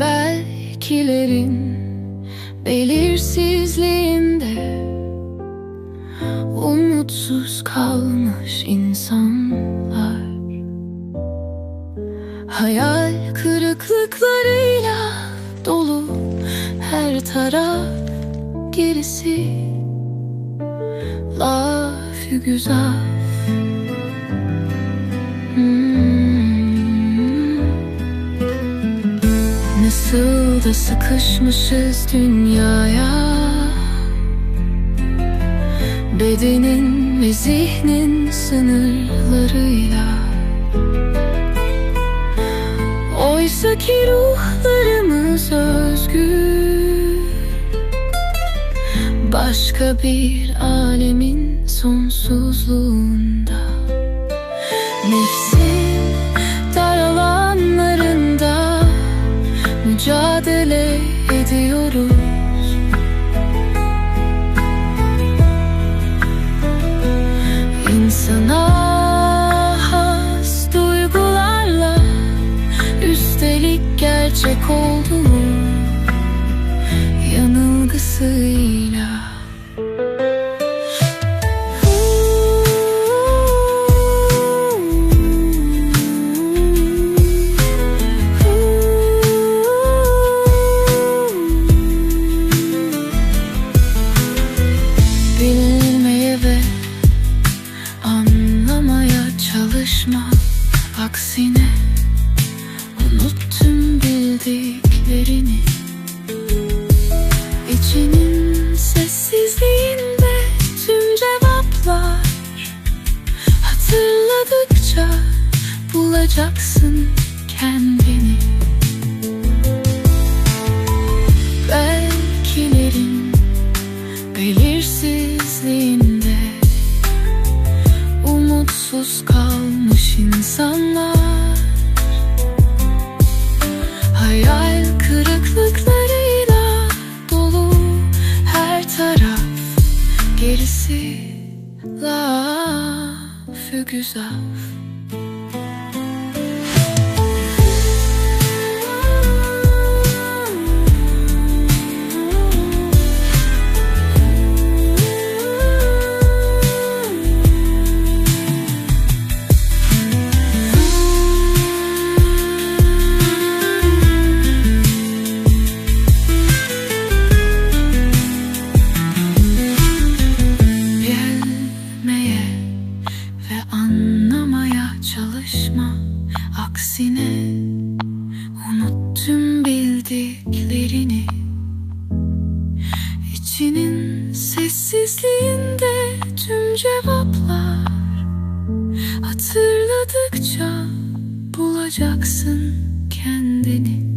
Belkilerin belirsizliğinde Umutsuz kalmış insanlar. Hayal kırıklıklarıyla dolu her taraf gerisi. Laf güzel Nasıl da sıkışmışız dünyaya. Bedenin ve zihnin sınırlarıyla. Oysa ki ruhlarımız özgür. Başka bir alemin sonsuzluğunda. Nefsin İnsana duygularla Üstelik gerçek olduğu yanılgısıyla Aksine unut tüm bildiklerini. İçinin sessizliğinde tüm cevaplar Hatırladıkça bulacaksın kendini. Belkilerin belirsizliğinde Umutsuz kalmış insanlar. Hayal kırıklıklarıyla dolu her taraf Gerisi laf güzel çalışma Aksine unut tüm bildiklerini. İçinin sessizliğinde tüm cevaplar Hatırladıkça bulacaksın kendini